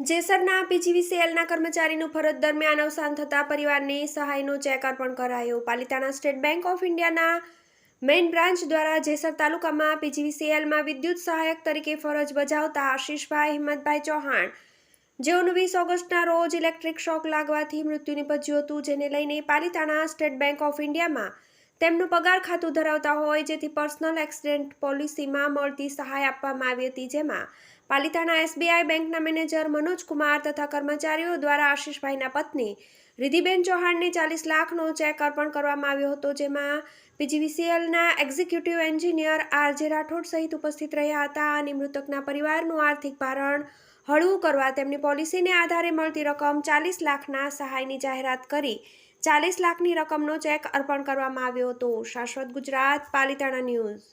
જેસરના પીજીવીસીએલના કર્મચારીનું ફરજ દરમિયાન અવસાન થતાં પરિવારને સહાયનો ચેક અર્પણ કરાયો. પાલિતાણા સ્ટેટ બેંક ઓફ ઇન્ડિયાના મેઇન બ્રાન્ચ દ્વારા જેસર તાલુકામાં પીજીવીસીએલમાં વિદ્યુત સહાયક તરીકે ફરજ બજાવતા આશીષભાઈ હિંમતભાઈ ચૌહાણ, જેઓનું વીસ ઓગસ્ટના રોજ ઇલેક્ટ્રિક શોક લાગવાથી મૃત્યુ નિપજ્યું હતું, જેને લઈને પાલિતાણા સ્ટેટ બેંક ઓફ ઇન્ડિયામાં તેમનું પગાર ખાતું ધરાવતા હોય, જેથી પર્સનલ એક્સિડન્ટ પોલિસીમાં મળતી સહાય આપવામાં આવી હતી, જેમાં પાલિતાણા એસબીઆઈ બેંકના મેનેજર મનોજ કુમાર તથા કર્મચારીઓ દ્વારા આશીષભાઈના પત્ની રિધિબેન ચૌહાણને ચાલીસ લાખનો ચેક અર્પણ કરવામાં આવ્યો હતો, જેમાં પીજીવીસીએલના executive engineer R J Rathod સહિત ઉપસ્થિત રહ્યા હતા, અને મૃતકના પરિવારનું આર્થિક ભારણ હળવું કરવા તેમની પોલિસીને આધારે મળતી રકમ ચાલીસ લાખના સહાયની જાહેરાત કરી ચાલીસ લાખની રકમનો ચેક અર્પણ કરવામાં આવ્યો હતો. શાશ્વત ગુજરાત, પાલિતાણા ન્યૂઝ.